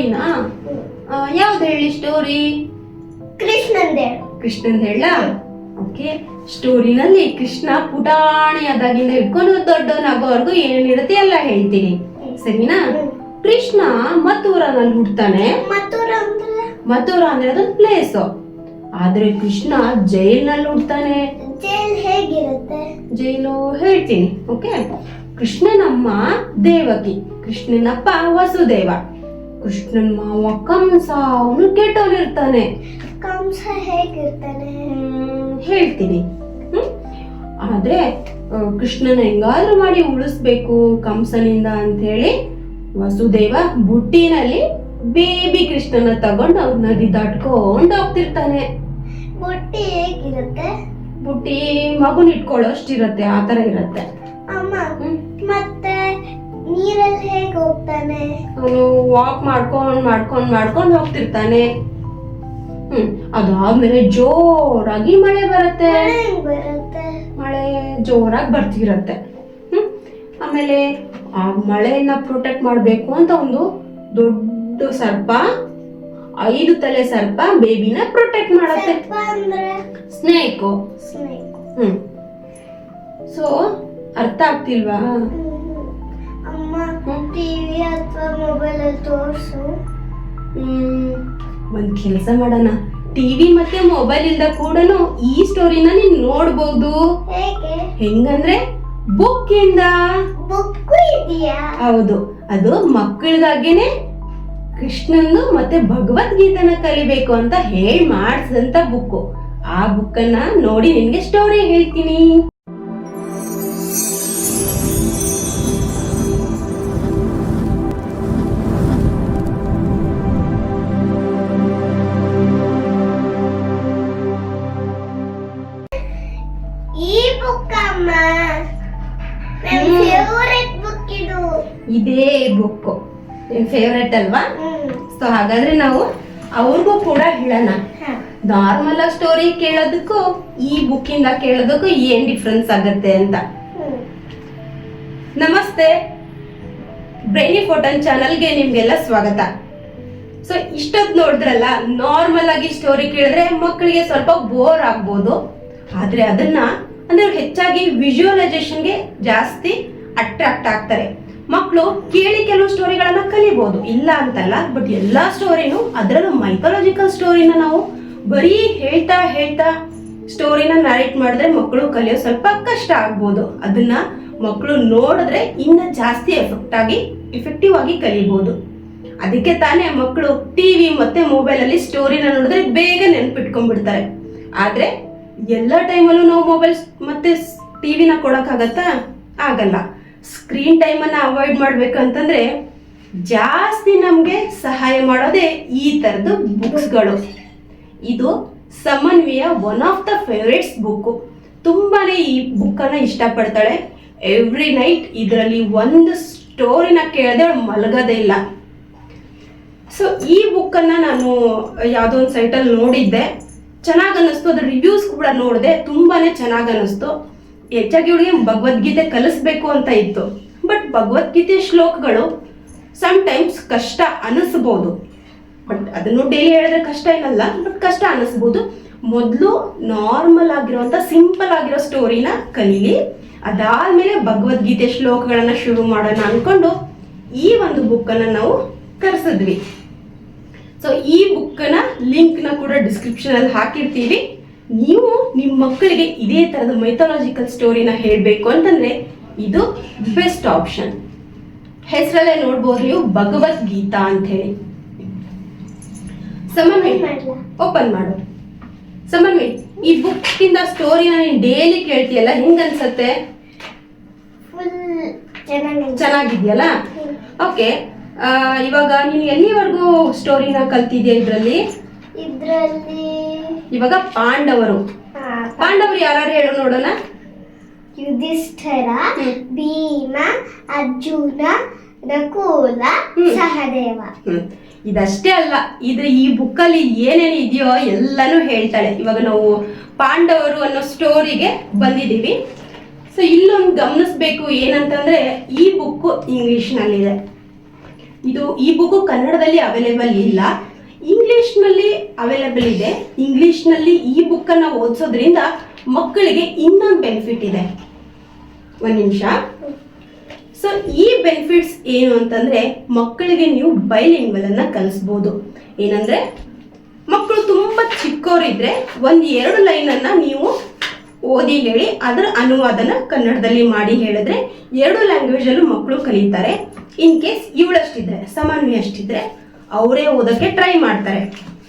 ಸ್ಟೋರಿನಾ ಯಾವ್ದು ಹೇಳಿ ಸ್ಟೋರಿ ಕೃಷ್ಣಂದೇ. ಕೃಷ್ಣನ್ ಹೇಳ? ಓಕೆ ಸ್ಟೋರಿನಲ್ಲಿ ಕೃಷ್ಣ ಪುಟಾಣಿಯಾದಾಗಿಂದ ಹಿಡ್ಕೊಂಡು ದೊಡ್ಡವನಾಗೋವರೆಗೂ ಏನಿರುತ್ತೆ ಎಲ್ಲ ಹೇಳ್ತೀನಿ. ಸರಿನಾ? ಕೃಷ್ಣ ಮಥುರಾನಲ್ಲಿ ಹುಡ್ತಾನೆ ಮತ್ತೂರ ಅಂದ್ರೆ? ಮಥುರಾ ಅಂದ್ರೆ ಅದೊಂದು ಪ್ಲೇಸ್ ಆದ್ರೆ ಕೃಷ್ಣ ಜೈಲ್ನಲ್ಲಿ ಹುಡ್ತಾನೆ ಜೈಲ್ ಹೇಗಿರುತ್ತೆ? ಜೈಲು ಹೇಳ್ತೀನಿ. ಓಕೆ ಕೃಷ್ಣನಮ್ಮ ದೇವಕಿ. ಕೃಷ್ಣನಪ್ಪ ವಸುದೇವ. ಕೃಷ್ಣನ್ ಮಾವ ಕಂಸ ಅವನು ಕೆಟ್ಟವನಿರ್ತಾನೆ. ಕಂಸ ಹೇಗಿರ್ತಾನೆ? ಹೇಳ್ತೀನಿ? ಆದ್ರೆ ಕೃಷ್ಣನ ಹೆಂಗಾದ್ರೂ ಮಾಡಿ ಉಳಿಸ್ಬೇಕು ಕಂಸನಿಂದ ಅಂತ ಹೇಳಿ ವಸುದೇವ ಬುಟ್ಟಿನಲ್ಲಿ ಬೇಬಿ ಕೃಷ್ಣನ ತಗೊಂಡು ನದಿ ದಾಟ್ಕೊಂಡು ಹೋಗ್ತಿರ್ತಾನೆ. ಬುಟ್ಟಿ ಹೇಗಿರುತ್ತೆ? ಬುಟ್ಟಿ ಮಗುನ ಇಟ್ಕೊಳ್ಳೋಷ್ಟಿರತ್ತೆ ಆ ತರ ಇರತ್ತೆ. ಹೇಗೆ ಹೋಗ್ತಾನೆ. ಅವನು ವಾಕ್ ಮಾಡ್ಕೊಂಡು ಮಾಡ್ಕೊಂಡು ಮಾಡ್ಕೊಂಡು ಹೋಗ್ತಿರ್ತಾನೆ. ಹ್ಮ್ ಅದಾದ್ಮೇಲೆ ಜೋರಾಗಿ ಮಳೆ ಬರುತ್ತೆ. ಮಳೆ ಬರುತ್ತೆ? ಮಳೆ ಜೋರಾಗಿ ಬರ್ತಿರತ್ತೆ. ಹ್ಮ್ ಆಮೇಲೆ ಆ ಮಳೆಯನ್ನ ಪ್ರೊಟೆಕ್ಟ್ ಮಾಡಬೇಕು ಅಂತ ಒಂದು ದೊಡ್ಡ ಸರ್ಪ ಐದು ತಲೆ ಸರ್ಪ ಬೇಬಿನ ಪ್ರೊಟೆಕ್ಟ್ ಮಾಡುತ್ತೆ. ಸ್ನೇಕ್ ಹ್ಮ್ ಸೊ ಅರ್ಥ ಆಗ್ತಿಲ್ವಾ? ಅಮ್ಮ. ಟಿವಿ ಅಥವಾ ತೋರ್ಸು. ಒಂದ್ ಕೆಲಸ ಮಾಡೋಣ. ಟಿವಿ ಮತ್ತೆ ಮೊಬೈಲ್ ಇಂದ ಕೂಡ ಈ ಸ್ಟೋರಿನ ನೀನ್ ನೋಡ್ಬೋದು. ಹೇಗೆ? ಹೆಂಗಂದ್ರೆ ಬುಕ್ ಇಂದ ಬುಕ್ ಇದೆಯಾ? ಹೌದು. ಅದು ಮಕ್ಕಳಿಗಾಗೇನೆ ಕೃಷ್ಣಂದು ಮತ್ತೆ ಭಗವದ್ಗೀತನ ಕಲಿಬೇಕು ಅಂತ ಹೇಳಿ ಮಾಡಿಸಿದಂತ ಬುಕ್ ಆ ಬುಕ್ಕನ್ನ ನೋಡಿ ನಿನ್ಗೆ ಸ್ಟೋರಿ ಹೇಳ್ತೀನಿ. ಇದು ಬುಕ್ ನಿಮ್ ಫೇವ್ರೆಟ್ ಅಲ್ವಾ? ಸೊ ಹಾಗಾದ್ರೆ ನಾವು ಅವ್ರಿಗೂ ಕೂಡ ಹೇಳೋಣ. ನಾರ್ಮಲ್ ಆಗಿ ಸ್ಟೋರಿ ಕೇಳೋದಕ್ಕೂ ಈ ಬುಕ್ಕಿಂದ ಕೇಳೋದಕ್ಕೂ ಏನ್ ಡಿಫ್ರೆನ್ಸ್ ಆಗುತ್ತೆ ಅಂತ. ನಮಸ್ತೆ. ಬ್ರೈನಿ ಫೋಟನ್ ಚಾನಲ್ಗೆ ನಿಮ್ಗೆಲ್ಲ ಸ್ವಾಗತ. ಸೊ ಇಷ್ಟೊತ್ತು ನೋಡಿದ್ರಲ್ಲ ನಾರ್ಮಲ್ ಆಗಿ ಸ್ಟೋರಿ ಕೇಳಿದ್ರೆ ಮಕ್ಕಳಿಗೆ ಸ್ವಲ್ಪ ಬೋರ್ ಆಗ್ಬೋದು. ಆದ್ರೆ ಅದನ್ನ ಅಂದ್ರೆ ಹೆಚ್ಚಾಗಿ ವಿಜುವಲೈಸೇಷನ್ಗೆ ಜಾಸ್ತಿ ಅಟ್ರಾಕ್ಟ್ ಆಗ್ತಾರೆ. ಮಕ್ಕಳು ಕೇಳಿ ಕೆಲವು ಸ್ಟೋರಿಗಳನ್ನ ಕಲಿಬಹುದು ಇಲ್ಲ ಅಂತಲ್ಲ ಬಟ್ ಎಲ್ಲಾ ಸ್ಟೋರಿನೂ ಅದರಲ್ಲೂ ಮೈಥಾಲಜಿಕಲ್ ಸ್ಟೋರಿನ ನಾವು ಬರೀ ಹೇಳ್ತಾ ಹೇಳ್ತಾ ಸ್ಟೋರಿನ ನರೇಟ್ ಮಾಡಿದ್ರೆ ಮಕ್ಕಳು ಕಲಿಯೋ ಸ್ವಲ್ಪ ಕಷ್ಟ ಆಗ್ಬೋದು. ಅದನ್ನ ಮಕ್ಕಳು ನೋಡಿದ್ರೆ ಇನ್ನ ಜಾಸ್ತಿ ಎಫೆಕ್ಟ್ ಆಗಿ ಎಫೆಕ್ಟಿವ್ ಆಗಿ ಕಲಿಬಹುದು ಅದಕ್ಕೆ ತಾನೇ ಮಕ್ಕಳು ಟಿವಿ ಮತ್ತೆ ಮೊಬೈಲ್ ಅಲ್ಲಿ ಸ್ಟೋರಿನ ನೋಡಿದ್ರೆ ಬೇಗ ನೆನ್ಪಿಟ್ಕೊಂಡ್ಬಿಡ್ತಾರೆ. ಆದ್ರೆ ಎಲ್ಲ ಟೈಮಲ್ಲೂ ನಾವು ಮೊಬೈಲ್ ಮತ್ತೆ ಟಿವಿನ ಕೊಡಕ್ಕಾಗತ್ತಾ? ಆಗಲ್ಲ. ಸ್ಕ್ರೀನ್ ಟೈಮನ್ನು ಅವಾಯ್ಡ್ ಮಾಡ್ಬೇಕಂತಂದ್ರೆ ಜಾಸ್ತಿ ನಮಗೆ ಸಹಾಯ ಮಾಡೋದೇ ಈ ಥರದ್ದು ಬುಕ್ಸ್ಗಳು ಇದು ಸಮನ್ವಿಯ one of the favourites book ತುಂಬಾನೇ ಈ ಬುಕ್ಕನ್ನು ಇಷ್ಟಪಡ್ತಾಳೆ. ಎವ್ರಿ ನೈಟ್ ಇದರಲ್ಲಿ ಒಂದು ಸ್ಟೋರಿನ ಕೇಳದೆ ಮಲಗೋದೇ ಇಲ್ಲ. ಸೊ ಈ ಬುಕ್ಕನ್ನು ನಾನು ಯಾವುದೋ ಒಂದು ಸೈಟಲ್ಲಿ ನೋಡಿದ್ದೆ. ಚೆನ್ನಾಗಿ ಅನ್ನಿಸ್ತು. ಅದ್ರ ರಿವ್ಯೂಸ್ ಕೂಡ ನೋಡಿದೆ. ತುಂಬಾನೇ ಚೆನ್ನಾಗಿ ಅನ್ನಿಸ್ತು. ಹೆಚ್ಚಾಗಿ ಇವಳಿಗೆ ಭಗವದ್ಗೀತೆ ಕಲಿಸ್ಬೇಕು ಅಂತ ಇತ್ತು. ಬಟ್ ಭಗವದ್ಗೀತೆ ಶ್ಲೋಕಗಳು ಸಮ್ ಟೈಮ್ಸ್ ಕಷ್ಟ ಅನಿಸ್ಬೋದು. ಬಟ್ ಅದನ್ನು ಡೈಲಿ ಹೇಳಿದ್ರೆ ಕಷ್ಟ ಏನಲ್ಲ ಬಟ್ ಕಷ್ಟ ಅನಿಸ್ಬೋದು. ಮೊದಲು ನಾರ್ಮಲ್ ಆಗಿರುವಂಥ ಸಿಂಪಲ್ ಆಗಿರೋ ಸ್ಟೋರಿನ ಕಲೀಲಿ. ಅದಾದ್ಮೇಲೆ ಭಗವದ್ಗೀತೆ ಶ್ಲೋಕಗಳನ್ನು ಶುರು ಮಾಡೋಣ ಅಂದ್ಕೊಂಡು ಈ ಒಂದು ಬುಕ್ಕನ್ನು ನಾವು ಕರ್ಸಿದ್ವಿ ಸೊ ಈ ಬುಕ್ಕನ ಲಿಂಕ್ನ ಕೂಡ ಡಿಸ್ಕ್ರಿಪ್ಷನ್ ಅಲ್ಲಿ ಹಾಕಿರ್ತೀವಿ. ನೀವು ನಿಮ್ಮ ಮಕ್ಕಳಿಗೆ ಇದೇ ತರದ ಮೈಥಾಲಜಿಕಲ್ ಸ್ಟೋರಿನ ಹೇಳಬೇಕು ಅಂತಂದ್ರೆ ಇದು ಬೆಸ್ಟ್ ಆಪ್ಷನ್ ಹೆಸರಲ್ಲೇ ನೋಡ್ಬೋದು ನೀವು ಭಗವದ್ಗೀತಾ ಅಂತ ಹೇಳಿ. ಸಮನ್ವಿ ಮಾಡ್ಲಾ? ಓಪನ್ ಮಾಡು. ಸಮನ್ವಿ ಈ ಬುಕ್ ಇಂದ ಸ್ಟೋರಿನ ನೀನ್ ಡೈಲಿ ಕೇಳ್ತೀಯಲ್ಲ ಹೆಂಗ್ ಅನ್ಸತ್ತೆ ಫುಲ್ ಚೆನ್ನಾಗಿ ಚೆನ್ನಾಗಿದ್ಯಲ್ಲ ಓಕೆ ಇವಾಗ ನೀನು ಎಲ್ಲಿವರೆಗೂ ಸ್ಟೋರಿನ ಕಲ್ತಿದ್ಯಾ ಇದರಲ್ಲಿ? ಇದ್ರಲ್ಲಿ ಇವಾಗ ಪಾಂಡವರು. ಪಾಂಡವರು ಯಾರು ಹೇಳು ನೋಡೋಣ. ಯುಧಿಷ್ಠರ ಭೀಮ ಅರ್ಜುನ ನಕುಲ. ಸಹದೇವ. ಇದಷ್ಟೇ ಅಲ್ಲ ಇದ್ರ ಈ ಬುಕ್ಕಲ್ಲಿ ಏನೇನು ಇದೆಯೋ ಎಲ್ಲಾನು ಹೇಳ್ತಾಳೆ. ಇವಾಗ ನಾವು ಪಾಂಡವರು ಅನ್ನೋ ಸ್ಟೋರಿಗೆ ಬಂದಿದ್ದೀವಿ. ಸೊ ಇಲ್ಲೊಂದು ಗಮನಿಸ್ಬೇಕು ಏನಂತಂದ್ರೆ ಈ ಬುಕ್ ಇಂಗ್ಲಿಷ್ನಲ್ಲಿದೆ ಇದು ಈ ಬುಕ್ ಕನ್ನಡದಲ್ಲಿ ಅವೈಲೇಬಲ್ ಇಲ್ಲ. ಇಂಗ್ಲಿಷ್ನಲ್ಲಿ ಅವೈಲೇಬಲ್ ಇದೆ. ಇಂಗ್ಲಿಷ್ನಲ್ಲಿ ಈ ಬುಕ್ಕನ್ನು ಓದಿಸೋದ್ರಿಂದ ಮಕ್ಕಳಿಗೆ ಇನ್ನೊಂದು ಬೆನಿಫಿಟ್ ಇದೆ. ಒಂದು ನಿಮಿಷ. ಸೊ ಈ ಬೆನಿಫಿಟ್ಸ್ ಏನು ಅಂತಂದ್ರೆ ಮಕ್ಕಳಿಗೆ ನೀವು ಬೈಲಿಂಗ್ವಲ್ ಅನ್ನ ಕಲಿಸ್ಬೋದು. ಏನಂದ್ರೆ, ಮಕ್ಕಳು ತುಂಬಾ ಚಿಕ್ಕವರಿದ್ರೆ ಒಂದು ಎರಡು ಲೈನ್ ಅನ್ನ ನೀವು ಓದಿ ಹೇಳಿ, ಅದರ ಅನುವಾದನ ಕನ್ನಡದಲ್ಲಿ ಮಾಡಿ ಹೇಳಿದ್ರೆ ಎರಡು ಲ್ಯಾಂಗ್ವೇಜ್ ಅಲ್ಲೂ ಮಕ್ಕಳು ಕಲಿತಾರೆ. ಇನ್ ಕೇಸ್ ಇವಳಷ್ಟಿದ್ರೆ ಸಮನ್ವಿ ಅಷ್ಟಿದ್ರೆ ಅವರೇ ಓದಕ್ಕೆ ಟ್ರೈ ಮಾಡ್ತಾರೆ.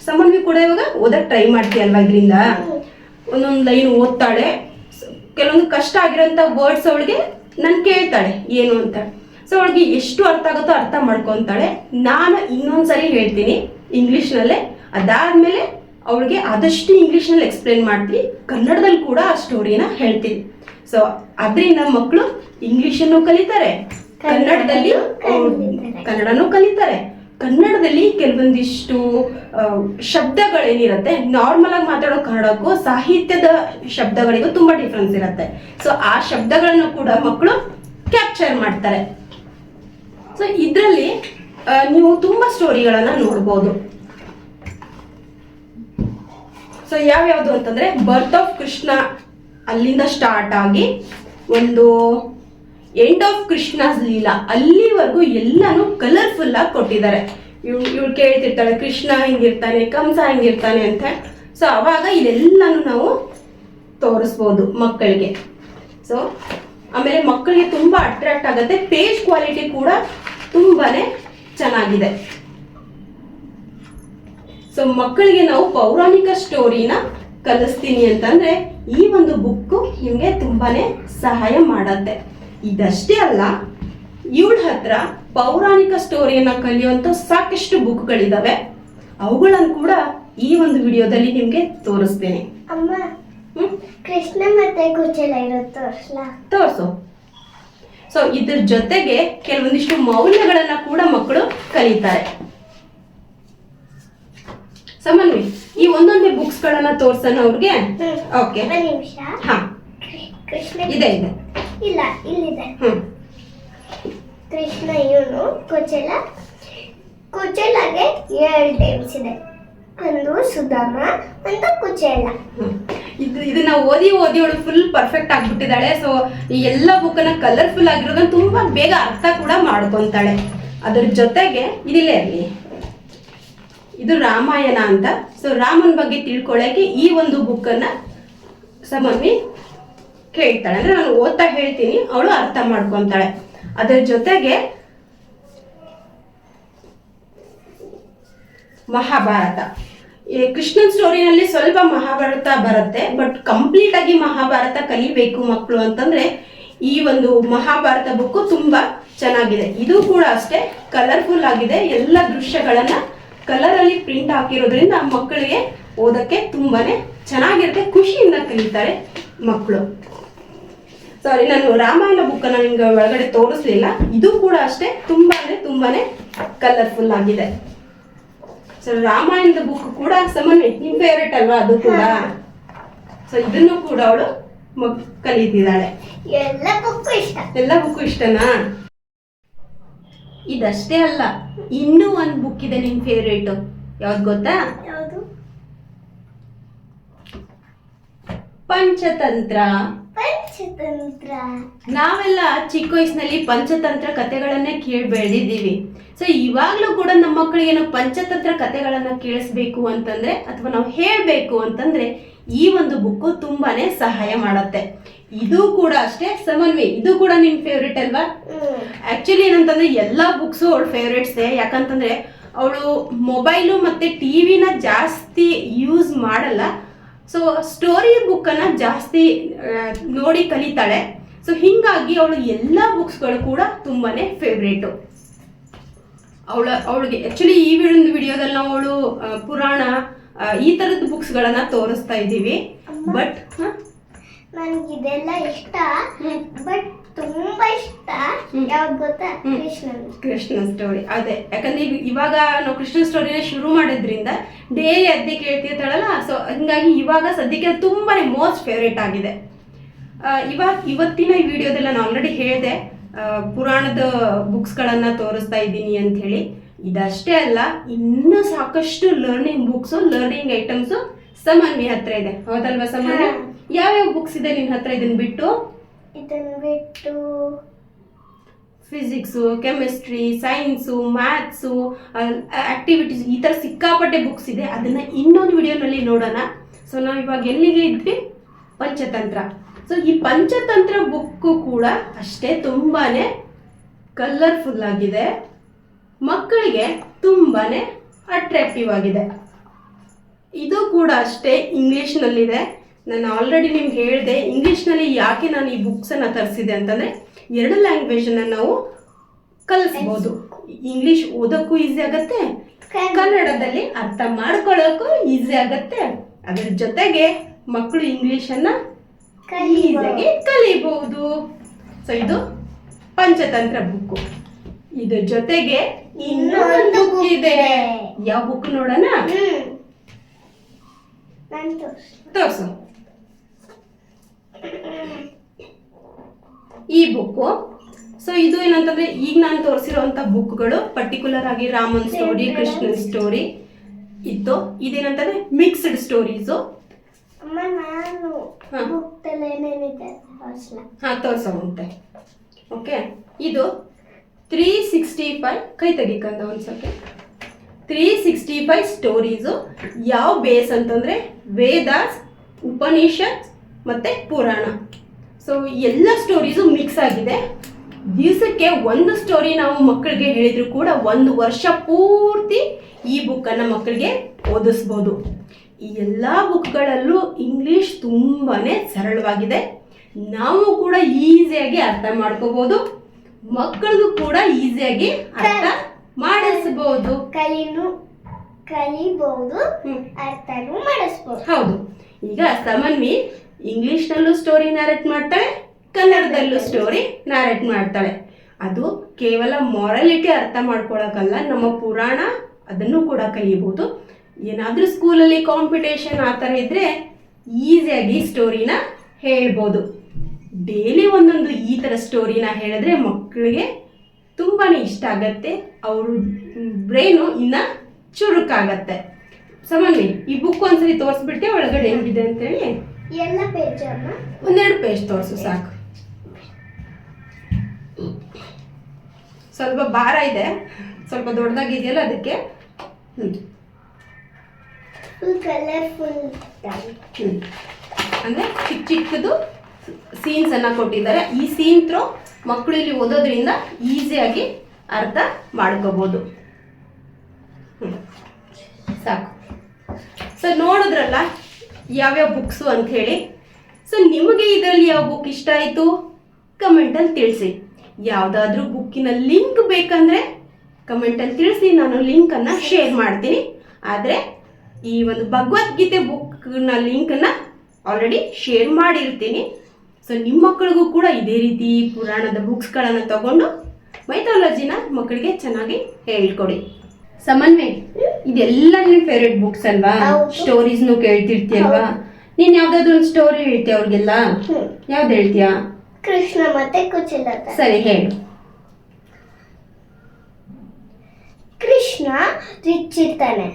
ಸಮನ್ವಿ ಕೂಡ ಇವಾಗ ಓದಕ್ಕೆ ಟ್ರೈ ಮಾಡ್ತೀಯಲ್ವಾ ಇದರಿಂದ? ಒಂದೊಂದು ಲೈನ್ ಓದ್ತಾಳೆ. ಕೆಲವೊಂದು ಕಷ್ಟ ಆಗಿರೋಂಥ ವರ್ಡ್ಸ್ ಅವಳಿಗೆ ನಾನು ಕೇಳ್ತಾಳೆ ಏನು ಅಂತ. ಸೊ ಅವಳಿಗೆ ಎಷ್ಟು ಅರ್ಥ ಆಗುತ್ತೋ ಅರ್ಥ ಮಾಡ್ಕೊತಾಳೆ. ನಾನು ಇನ್ನೊಂದ್ಸರಿ ಹೇಳ್ತೀನಿ ಇಂಗ್ಲೀಷ್ನಲ್ಲೇ ಅದಾದ್ಮೇಲೆ ಅವಳಿಗೆ ಆದಷ್ಟು ಇಂಗ್ಲೀಷ್ನಲ್ಲಿ ಎಕ್ಸ್ಪ್ಲೇನ್ ಮಾಡ್ತೀನಿ ಕನ್ನಡದಲ್ಲಿ ಕೂಡ ಆ ಸ್ಟೋರಿನ ಹೇಳ್ತೀನಿ ಸೊ ಅದರಿಂದ ಮಕ್ಕಳು ಇಂಗ್ಲೀಷನ್ನು ಕಲಿತಾರೆ. ಕನ್ನಡದಲ್ಲಿ. ಕನ್ನಡನೂ ಕಲಿತಾರೆ. ಕನ್ನಡದಲ್ಲಿ ಕೆಲವೊಂದಿಷ್ಟು ಶಬ್ದಗಳೇನಿರುತ್ತೆ ನಾರ್ಮಲ್ ಆಗಿ ಮಾತಾಡೋ ಕನ್ನಡಕ್ಕೂ ಸಾಹಿತ್ಯದ ಶಬ್ದಗಳಿಗೂ ತುಂಬಾ ಡಿಫ್ರೆನ್ಸ್ ಇರುತ್ತೆ. ಸೊ ಆ ಶಬ್ದಗಳನ್ನು ಕೂಡ ಮಕ್ಕಳು ಕ್ಯಾಪ್ಚರ್ ಮಾಡ್ತಾರೆ. ಸೊ ಇದರಲ್ಲಿ ನೀವು ತುಂಬಾ ಸ್ಟೋರಿಗಳನ್ನ ನೋಡ್ಬೋದು. ಸೊ ಯಾವ್ಯಾವುದು ಅಂತಂದ್ರೆ ಬರ್ತ್ ಆಫ್ ಕೃಷ್ಣ ಅಲ್ಲಿಂದ ಸ್ಟಾರ್ಟ್ ಆಗಿ ಒಂದು ಎಂಡ್ ಆಫ್ ಕೃಷ್ಣಾಸ್ ಲೀಲಾ ಅಲ್ಲಿವರೆಗೂ ಎಲ್ಲಾನು ಕಲರ್ಫುಲ್ ಆಗಿ ಕೊಟ್ಟಿದ್ದಾರೆ. ಇವ್ ಇವ್ಳು ಕೇಳ್ತಿರ್ತಾಳೆ, ಕೃಷ್ಣ ಹಿಂಗಿರ್ತಾನೆ, ಕಂಸ ಹಿಂಗಿರ್ತಾನೆ ಅಂತ. ಸೊ ಅವಾಗ ಇದೆಲ್ಲಾನು ನಾವು ತೋರಿಸ್ಬೋದು ಮಕ್ಕಳಿಗೆ. ಸೊ ಆಮೇಲೆ ಮಕ್ಕಳಿಗೆ ತುಂಬಾ ಅಟ್ರಾಕ್ಟ್ ಆಗುತ್ತೆ. ಪೇಜ್ ಕ್ವಾಲಿಟಿ ಕೂಡ ತುಂಬಾನೇ ಚೆನ್ನಾಗಿದೆ. ಸೊ ಮಕ್ಕಳಿಗೆ ನಾವು ಪೌರಾಣಿಕ ಸ್ಟೋರಿನ ಕಲಿಸ್ತೀನಿ ಅಂತಂದ್ರೆ ಈ ಒಂದು ಬುಕ್ ನಿಮಗೆ ತುಂಬಾನೇ ಸಹಾಯ ಮಾಡತ್ತೆ. ಇದಷ್ಟೇ ಅಲ್ಲ ಇವಳ ಹತ್ರ ಪೌರಾಣಿಕ ಸ್ಟೋರಿಯನ್ನ ಕಲಿಯುವಂತ ಸಾಕಷ್ಟು ಬುಕ್ಗಳಿದಾವೆ ಅವುಗಳನ್ನು ಕೂಡ ಈ ಒಂದು ವಿಡಿಯೋದಲ್ಲಿ ನಿಮ್ಗೆ ತೋರಿಸ್ತೇನೆ. ಅಮ್ಮ ಹ್ಮ್? ಕೃಷ್ಣ ಮತ್ತೆ ಕುಚಲ ತೋರಿಸು. ಸೊ ಇದ್ರ ಜೊತೆಗೆ ಕೆಲವೊಂದಿಷ್ಟು ಮೌಲ್ಯಗಳನ್ನ ಕೂಡ ಮಕ್ಕಳು ಕಲಿತಾರೆ. ಸಮನ್ವಿ ಈ ಒಂದೊಂದೇ ಬುಕ್ಸ್ ಗಳನ್ನ ತೋರ್ಸೋಣ ಅವ್ರಿಗೆ? ಓಕೆ ಹಾ. ಕೃಷ್ಣ ಇದೆ ಇದೆ. ಇಲ್ಲ ಇಲ್ಲಿದೆ. ಕೃಷ್ಣ ಇವನು ಕೊಚೆಲ. ಕೊಚೆಲಗೆ ಏಳು ಟೈಮ್ಸ್ ಇದೆ. ಒಂದು ಸುಧಾಮ ಒಂದು ಕುಚೇಲ. ಇದು ಇದನ್ನ ಓದಿ ಓದಿ ಅವಳು ಫುಲ್ ಪರ್ಫೆಕ್ಟ್ ಆಗ್ಬಿಟ್ಟಿದ್ದಾಳೆ. ಸೊ ಈ ಎಲ್ಲ ಬುಕ್ಕನ್ನ ಕಲರ್ಫುಲ್ ಆಗಿರೋದನ್ನ ತುಂಬಾ ಬೇಗ ಅರ್ಥ ಕೂಡ ಮಾಡ್ಕೊಂತಾಳೆ. ಅದ್ರ ಜೊತೆಗೆ ಇದಿಲ್ಲೇ ಇರಲಿ ಇದು ರಾಮಾಯಣ ಅಂತ. ಸೊ ರಾಮನ್ ಬಗ್ಗೆ ತಿಳ್ಕೊಳ್ಳೋಕೆ ಈ ಒಂದು ಬುಕ್ಕನ್ನ ಸಮಮ್ಮಿ ಕೇಳ್ತಾಳೆ. ಅಂದ್ರೆ ನಾನು ಓದ್ತಾ ಹೇಳ್ತೀನಿ, ಅವಳು ಅರ್ಥ ಮಾಡ್ಕೊಂತಾಳೆ. ಅದ್ರ ಜೊತೆಗೆ ಮಹಾಭಾರತ. ಕೃಷ್ಣನ್ ಸ್ಟೋರಿನಲ್ಲಿ ಸ್ವಲ್ಪ ಮಹಾಭಾರತ ಬರುತ್ತೆ ಬಟ್ ಕಂಪ್ಲೀಟ್ ಆಗಿ ಮಹಾಭಾರತ ಕಲಿಬೇಕು ಮಕ್ಕಳು ಅಂತಂದ್ರೆ ಈ ಒಂದು ಮಹಾಭಾರತ ಬುಕ್ ತುಂಬಾ ಚೆನ್ನಾಗಿದೆ. ಇದು ಕೂಡ ಅಷ್ಟೇ ಕಲರ್ಫುಲ್ ಆಗಿದೆ. ಎಲ್ಲ ದೃಶ್ಯಗಳನ್ನ ಕಲರ್ ಅಲ್ಲಿ ಪ್ರಿಂಟ್ ಹಾಕಿರೋದ್ರಿಂದ ಮಕ್ಕಳಿಗೆ ಓದಕ್ಕೆ ತುಂಬಾನೇ ಚೆನ್ನಾಗಿರುತ್ತೆ, ಖುಷಿಯಿಂದ ಕಲಿತಾರೆ ಮಕ್ಕಳು ಸಾರಿ ನಾನು ರಾಮಾಯಣ ಬುಕ್ ಅನ್ನ ನಿಮ್ಗೆ ಒಳಗಡೆ ತೋರಿಸ್ಲಿಲ್ಲ. ಇದು ಕೂಡ ಅಷ್ಟೇ ತುಂಬಾ ಅಂದ್ರೆ ತುಂಬಾನೇ ಕಲರ್ಫುಲ್ ಆಗಿದೆ. ಸೊ ರಾಮಾಯಣದ ಬುಕ್ ಕೂಡ ಸಮನ್ವಿ ನಿಮ್ ಫೇವ್ರೇಟ್ ಅಲ್ವಾ ಅದು ಕೂಡ? ಸೊ ಇದನ್ನು ಕೂಡ ಅವಳು ಕಲಿತಿದ್ದಾಳೆ. ಎಲ್ಲ ಬುಕ್ಕು ಇಷ್ಟ. ಎಲ್ಲ ಬುಕ್ ಇಷ್ಟನಾ? ಇದಷ್ಟೇ ಅಲ್ಲ ಇನ್ನೂ ಒಂದು ಬುಕ್ ಇದೆ ನಿಮ್ ಫೇವ್ರೇಟ್ ಯಾವ್ದು ಗೊತ್ತಾ? ಯಾವುದು? ಪಂಚತಂತ್ರ. ಪಂಚತಂತ್ರ ನಾವೆಲ್ಲ ಚಿಕ್ಕ ವಯಸ್ಸಿನಲ್ಲಿ ಪಂಚತಂತ್ರ ಕಥೆಗಳನ್ನೇ ಕೇಳಿ ಬೆಳೆದಿದ್ದೀವಿ ಸೊ ಇವಾಗ್ಲೂ ಕೂಡ ನಮ್ಮ ಮಕ್ಕಳಿಗೆ ನಾವು ಪಂಚತಂತ್ರ ಕಥೆಗಳನ್ನ ಕೇಳಿಸ್ಬೇಕು ಅಂತಂದ್ರೆ ಅಥವಾ ನಾವು ಹೇಳ್ಬೇಕು ಅಂತಂದ್ರೆ ಈ ಒಂದು ಬುಕ್ ತುಂಬಾನೇ ಸಹಾಯ ಮಾಡತ್ತೆ. ಇದು ಕೂಡ ಅಷ್ಟೇ ಸಮನ್ವಿ ಇದು ಕೂಡ ನಿಮ್ ಫೇವ್ರೇಟ್ ಅಲ್ವಾ? ಆಕ್ಚುಲಿ ಏನಂತಂದ್ರೆ ಎಲ್ಲಾ ಬುಕ್ಸು ಅವಳ ಫೇವ್ರೇಟ್ಸೇ ಯಾಕಂತಂದ್ರೆ ಅವಳು ಮೊಬೈಲು ಮತ್ತೆ ಟಿವಿನ ಜಾಸ್ತಿ ಯೂಸ್ ಮಾಡಲ್ಲ. ಸೊ ಸ್ಟೋರಿ ಬುಕ್ಕನ್ನು ಜಾಸ್ತಿ ನೋಡಿ ಕಲಿತಾಳೆ. ಸೊ ಹಿಂಗಾಗಿ ಅವಳು ಎಲ್ಲ ಬುಕ್ಸ್ಗಳು ಕೂಡ ತುಂಬಾನೇ ಫೇವ್ರೇಟು ಅವಳ ಅವಳಿಗೆ ಆ್ಯಕ್ಚುಲಿ ಈ ಒಂದು ವಿಡಿಯೋದಲ್ಲಿ ನಾವು ಅವಳು ಪುರಾಣ ಈ ಥರದ ಬುಕ್ಸ್ಗಳನ್ನ ತೋರಿಸ್ತಾ ಇದ್ದೀವಿ. ಬಟ್ ನನಗೆ ಇದೆಲ್ಲ ಇಷ್ಟ. ಬಟ್ ತುಂಬಾ ಇಷ್ಟ. ಯಾವ್ದು ಗೊತ್ತಾ? ಕೃಷ್ಣ ಕೃಷ್ಣ ಸ್ಟೋರಿ ಅದೇ ಯಾಕಂದ್ರೆ ಈಗ ಇವಾಗ ನಾವು ಕೃಷ್ಣ ಸ್ಟೋರಿನ ಶುರು ಮಾಡಿದ್ರಿಂದ ಡೈಲಿ ಅದೇ ಕೇಳ್ತಿರ್ತಾಳಲ್ಲ ಸೊ ಹಂಗಾಗಿ ಇವಾಗ ಸದ್ಯಕ್ಕೆ ತುಂಬಾನೇ ಮೋಸ್ಟ್ ಫೇವ್ರೇಟ್ ಆಗಿದೆ. ಇವಾಗ ಇವತ್ತಿನ ಈ ವಿಡಿಯೋದೆಲ್ಲ ನಾನು ಆಲ್ರೆಡಿ ಹೇಳಿದೆ ಪುರಾಣದ ಬುಕ್ಸ್ಗಳನ್ನು ತೋರಿಸ್ತಾ ಇದ್ದೀನಿ ಅಂತ ಹೇಳಿ ಇದಷ್ಟೇ ಅಲ್ಲ ಇನ್ನೂ ಸಾಕಷ್ಟು learning books learning items Samanvi ಹತ್ರ ಇದೆ. ಹೌದಲ್ವಾ ಸಮನ್ವಿ. ಯಾವ್ಯಾವ ಬುಕ್ಸ್ ಇದೆ ನಿನ್ನ ಹತ್ರ ಇದನ್ನ ಬಿಟ್ಟು? ಇದನ್ನ ಬಿಟ್ಟು physics chemistry science maths activities ಈ ಥರ ಸಿಕ್ಕಾಪಟ್ಟೆ ಬುಕ್ಸ್ ಇದೆ. ಅದನ್ನು ಇನ್ನೊಂದು ವಿಡಿಯೋನಲ್ಲಿ ನೋಡೋಣ. ಸೊ ನಾವು ಇವಾಗ ಎಲ್ಲಿಗೆ ಇದ್ವಿ? ಪಂಚತಂತ್ರ. ಸೊ ಈ ಪಂಚತಂತ್ರ ಬುಕ್ಕು ಕೂಡ ಅಷ್ಟೇ ತುಂಬಾ ಕಲರ್ಫುಲ್ ಆಗಿದೆ. ಮಕ್ಕಳಿಗೆ ತುಂಬಾ ಅಟ್ರಾಕ್ಟಿವ್ ಆಗಿದೆ. ಇದು ಕೂಡ ಅಷ್ಟೇ ಇಂಗ್ಲೀಷ್ನಲ್ಲಿದೆ ನಾನು ಆಲ್ರೆಡಿ ನಿಮ್ಗೆ ಹೇಳಿದೆ ಇಂಗ್ಲೀಷ್ನಲ್ಲಿ ಯಾಕೆ ನಾನು ಈ ಬುಕ್ಸನ್ನು ತರಿಸಿದೆ ಅಂತಂದರೆ ಎರಡು ಲ್ಯಾಂಗ್ವೇಜನ್ನು ನಾವು ಕಲಿಸ್ಬೋದು. ಇಂಗ್ಲೀಷ್ ಓದೋಕ್ಕೂ ಈಸಿ ಆಗುತ್ತೆ ಕನ್ನಡದಲ್ಲಿ ಅರ್ಥ ಮಾಡ್ಕೊಳ್ಳೋಕ್ಕೂ ಈಸಿ ಆಗುತ್ತೆ. ಅದ್ರ ಜೊತೆಗೆ ಮಕ್ಕಳು ಇಂಗ್ಲೀಷನ್ನು ಈಸಿಯಾಗಿ ಕಲಿಬಹುದು ಸೊ ಇದು ಪಂಚತಂತ್ರ ಬುಕ್ಕು ಇದ್ರ ಜೊತೆಗೆ ಇನ್ನೊಂದು ಬುಕ್ ಇದೆ. ಯಾವ ಬುಕ್ ನೋಡೋಣ? ತೋರ್ಸ್ ಈ ಬುಕ್ಕು ಸೊ ಇದು ಏನಂತಂದ್ರೆ ಈಗ ನಾನು ತೋರಿಸಿರುವಂತ ಬುಕ್ಗಳು ಪರ್ಟಿಕ್ಯುಲರ್ ಆಗಿ ರಾಮನ್ ಸ್ಟೋರಿ ಕೃಷ್ಣನ್ ಸ್ಟೋರಿ ಇತ್ತು ಇದೇನಂತಂದ್ರೆ ಮಿಕ್ಸ್ಡ್ ಸ್ಟೋರೀಸು ಹಾ. ಬುಕ್ತಲ್ಲಿ ಏನೇನಿದೆ ಹಾ ತೋರ್ಸೋ ಓಕೆ ಇದು ತ್ರೀ ಸಿಕ್ಸ್ಟಿ ಫೈವ್ ಕೈ ತೆಗಿಕಂದ ಒಂದು second three sixty five stories ಯಾವ ಬೇಸ್ ಅಂತಂದರೆ ವೇದಾಸ್, ಉಪನಿಷತ್ ಮತ್ತು ಪುರಾಣ. ಸೊ ಎಲ್ಲ ಸ್ಟೋರೀಸು ಮಿಕ್ಸ್ ಆಗಿದೆ. ದಿವಸಕ್ಕೆ ಒಂದು ಸ್ಟೋರಿ ನಾವು ಮಕ್ಕಳಿಗೆ ಹೇಳಿದ್ರು ಕೂಡ ಒಂದು ವರ್ಷ ಪೂರ್ತಿ ಈ ಬುಕ್ಕನ್ನು ಮಕ್ಕಳಿಗೆ ಓದಿಸ್ಬೋದು. ಈ ಎಲ್ಲ ಬುಕ್ಗಳಲ್ಲೂ ಇಂಗ್ಲೀಷ್ ತುಂಬಾ ಸರಳವಾಗಿದೆ. ನಾವು ಕೂಡ ಈಸಿಯಾಗಿ ಅರ್ಥ ಮಾಡ್ಕೋಬೋದು. ಮಕ್ಕಳಿಗೂ ಕೂಡ ಈಸಿಯಾಗಿ ಅರ್ಥ ಮಾಡಿಸ್ಬೋದು ಕಲಿನು ಕಲಿಬಹುದು ಅರ್ಥನು ಮಾಡಿಸ್ಬೋದು. ಹೌದು. ಈಗ ಸಮನ್ವಿ ಇಂಗ್ಲಿಷ್ನಲ್ಲೂ ಸ್ಟೋರಿ ನಾರೆಟ್ ಮಾಡ್ತಾಳೆ ಕನ್ನಡದಲ್ಲೂ ಸ್ಟೋರಿ ನ್ಯಾರೇಟ್ ಮಾಡ್ತಾಳೆ. ಅದು ಕೇವಲ ಮಾರಾಲಿಟಿ ಅರ್ಥ ಮಾಡ್ಕೊಳಕ್ಕಲ್ಲ ನಮ್ಮ ಪುರಾಣ ಅದನ್ನು ಕೂಡ ಕಲಿಬಹುದು ಏನಾದರೂ ಸ್ಕೂಲಲ್ಲಿ ಕಾಂಪಿಟೇಷನ್ ಆ ಥರ ಇದ್ದರೆ ಈಸಿಯಾಗಿ ಸ್ಟೋರಿನ ಹೇಳ್ಬೋದು. ಡೈಲಿ ಒಂದೊಂದು ಈ ಥರ ಸ್ಟೋರಿನ ಹೇಳಿದ್ರೆ ಮಕ್ಕಳಿಗೆ ತುಂಬಾ ಇಷ್ಟ ಆಗತ್ತೆ. ಅವ್ರ ಬ್ರೈನು ಇನ್ನ ಚುರುಕಾಗತ್ತೆ. ಸಮನ್ವಿ ಈ ಬುಕ್ ಒಂದ್ಸರಿ ತೋರಿಸ್ಬಿಟ್ಟೆ ಒಳಗಡೆ ಹೆಂಗಿದೆ ಅಂತೇಳಿ? ಎಲ್ಲ ಪೇಜ್ ಅಮ್ಮ? ಒಂದೆರಡು ಪೇಜ್ ತೋರಿಸು ಸಾಕು. ಸ್ವಲ್ಪ ಭಾರ ಇದೆ. ಸ್ವಲ್ಪ ದೊಡ್ಡದಾಗಿದೆಯಲ್ಲ ಅದಕ್ಕೆ? ಅಂದ್ರೆ ಚಿಕ್ಕ ಚಿಕ್ಕದು ಸೀನ್ಸ್ ಅನ್ನ ಕೊಟ್ಟಿದ್ದಾರೆ. ಈ ಸೀನ್ ಥ್ರೋ ಮಕ್ಕಳು ಇಲ್ಲಿ ಓದೋದ್ರಿಂದ ಈಸಿಯಾಗಿ ಅರ್ಥ ಮಾಡ್ಕೋಬೋದು. ಸಾಕು. ಸೊ ನೋಡಿದ್ರಲ್ಲ ಯಾವ್ಯಾವ ಬುಕ್ಸು ಅಂತ ಹೇಳಿ ಸೊ ನಿಮಗೆ ಇದರಲ್ಲಿ ಯಾವ ಬುಕ್ ಇಷ್ಟ ಆಯಿತು? ಕಮೆಂಟಲ್ಲಿ ತಿಳಿಸಿ. ಯಾವುದಾದ್ರೂ ಬುಕ್ಕಿನ ಲಿಂಕ್ ಬೇಕಂದರೆ ಕಮೆಂಟಲ್ಲಿ ತಿಳಿಸಿ. ನಾನು ಲಿಂಕನ್ನು ಶೇರ್ ಮಾಡ್ತೀನಿ. ಆದರೆ ಈ ಒಂದು ಭಗವದ್ಗೀತೆ ಬುಕ್ನ ಲಿಂಕನ್ನು ಆಲ್ರೆಡಿ ಶೇರ್ ಮಾಡಿರ್ತೀನಿ. ಸೊ ನಿಮ್ಮ ಮಕ್ಕಳಿಗೂ ಕೂಡ ಇದೇ ರೀತಿ ಪುರಾಣದ ಬುಕ್ಸ್ಗಳನ್ನು ತಗೊಂಡು ಮೈಥಾಲಜಿನ ಮಕ್ಕಳಿಗೆ ಚೆನ್ನಾಗಿ ಹೇಳ್ಕೊಡಿ. ಸಮನ್ವಯ ಇದೆಲ್ಲ ನಿನ್ನ ಫೇವ್ರೆಟ್ ಬುಕ್ಸ್ ಅಲ್ವಾ. ಸ್ಟೋರೀಸ್ನು ಕೇಳ್ತಿರ್ತೀಯಲ್ವಾ? ನೀನ್ ಯಾವ್ದಾದ್ರು ಒಂದು ಸ್ಟೋರಿ ಹೇಳ್ತೀಯ ಅವ್ರಿಗೆಲ್ಲ. ಯಾವ್ದು ಹೇಳ್ತೀಯಾ? ಕೃಷ್ಣ ಮತ್ತೆ ಕುಚಿಲ ಸರಿ ಹೇಳು. ಕೃಷ್ಣ ರಿಚ್ ಇರ್ತಾನೆ.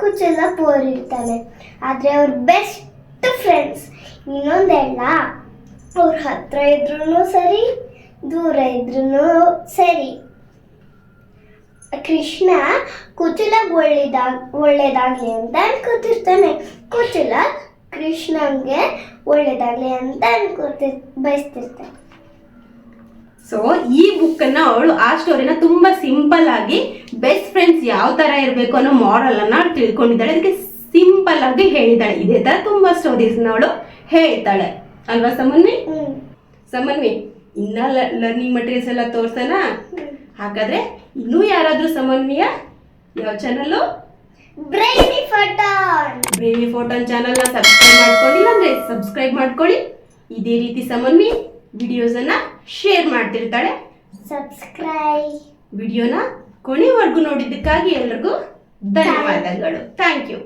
ಕುಚಲ ಪೋರ್ ಇರ್ತಾನೆ. ಆದ್ರೆ ಅವ್ರ ಬೆಸ್ಟ್ ಫ್ರೆಂಡ್ಸ್ ಇನ್ನೊಂದೆಲ್ಲ ಅವ್ರ ಹತ್ರ ಇದ್ರೂ ಸರಿ, ದೂರ ಇದ್ರೂ ಸರಿ. ಕೃಷ್ಣ ಕುಚಲ ಒಳ್ಳೇದಾಗ ಒಳ್ಳೇದಾಗ್ಲಿ ಅಂತ ಅನ್ಕೋತಿರ್ತಾನೆ ಕುಚಲ ಕೃಷ್ಣಂಗೆ ಒಳ್ಳೇದಾಗ್ಲಿ ಅಂತ ಅನ್ಕೋತಿ ಬಯಸ್ತಿರ್ತಾನೆ ಸೊ ಈ ಬುಕ್ ಅನ್ನ ಅವಳು, ಆ ಸ್ಟೋರಿನ ತುಂಬಾ ಸಿಂಪಲ್ ಆಗಿ ಬೆಸ್ಟ್ ಫ್ರೆಂಡ್ಸ್ ಯಾವ ತರ ಇರಬೇಕು ಅನ್ನೋ ಮಾರಲ್ ಅನ್ನ ಅವ್ಳು ತಿಳ್ಕೊಂಡಿದ್ದಾಳೆ. ಅದಕ್ಕೆ ಸಿಂಪಲ್ ಆಗಿ ಹೇಳಿದಾಳೆ ಇದೇ ತರ ತುಂಬಾ ಸ್ಟೋರೀಸ್ ಅವಳು ಹೇಳ್ತಾಳೆ. ಅಲ್ವಾ ಸಮನ್ವಿ ಸಮನ್ವಿ ಇನ್ನ ಲರ್ನಿಂಗ್ ಮಟೀರಿಯಲ್ಸ್ ಎಲ್ಲ ತೋರ್ಸೋಣ. ಹಾಗಾದ್ರೆ ಇನ್ನೂ ಯಾರಾದ್ರೂ ಸಮನ್ವಿಯ? ಯಾವ channel brainy photon brainy photon ಚಾನಲ್ನ ಸಬ್ಸ್ಕ್ರೈಬ್ ಮಾಡ್ಕೊಳ್ಳಿ ಅಂದ್ರೆ ಸಬ್ಸ್ಕ್ರೈಬ್ ಮಾಡ್ಕೊಳ್ಳಿ. ಇದೇ ರೀತಿ ಸಮನ್ವಿ ವಿಡಿಯೋಸನ್ನ ಶೇರ್ ಮಾಡ್ತಿರ್ತಾಳೆ. ಸಬ್ಸ್ಕ್ರೈಬ್ ವಿಡಿಯೋನ ಕೊನೆವರೆಗೂ ನೋಡಿದ್ದಕ್ಕಾಗಿ ಎಲ್ರಿಗೂ ಧನ್ಯವಾದಗಳು. Thank you